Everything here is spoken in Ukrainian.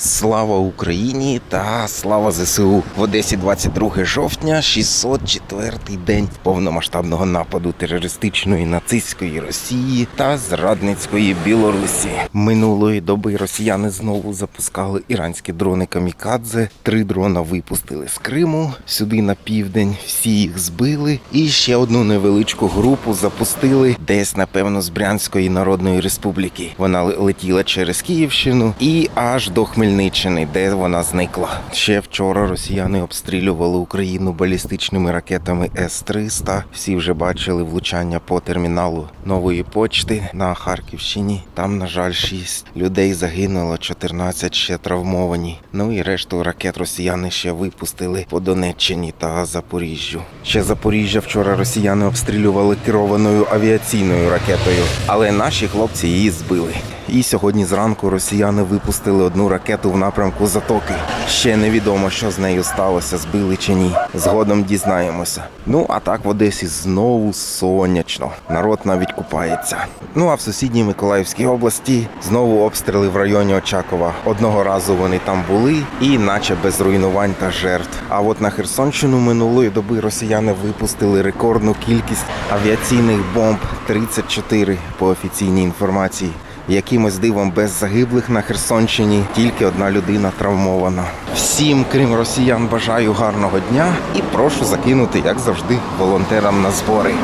Слава Україні та слава ЗСУ в Одесі 22 жовтня, 604-й день повномасштабного нападу терористичної нацистської Росії та зрадницької Білорусі. Минулої доби росіяни знову запускали іранські дрони камікадзе. Три дрона випустили з Криму сюди на південь. Всі їх збили. І ще одну невеличку групу запустили десь, напевно, з Брянської Народної Республіки. Вона летіла через Київщину і аж до Хмельниччини, де вона зникла. Ще вчора росіяни обстрілювали Україну балістичними ракетами С-300. Всі вже бачили влучання по терміналу нової почти на Харківщині. Там, на жаль, 6 людей загинуло, 14 ще травмовані. Ну і решту ракет росіяни ще випустили по Донеччині та Запоріжжю. Ще Запоріжжя вчора росіяни обстрілювали керованою авіаційною ракетою, але наші хлопці її збили. І сьогодні зранку росіяни випустили одну ракету в напрямку Затоки. Ще невідомо, що з нею сталося, збили чи ні. Згодом дізнаємося. Ну а так в Одесі знову сонячно. Народ навіть купається. Ну а в сусідній Миколаївській області знову обстріли в районі Очакова. Одного разу вони там були, і наче без руйнувань та жертв. А от на Херсонщину минулої доби росіяни випустили рекордну кількість авіаційних бомб 34 по офіційній інформації. Якимось дивом без загиблих на Херсонщині тільки одна людина травмована. Всім, крім росіян, бажаю гарного дня і прошу закинути, як завжди, волонтерам на збори.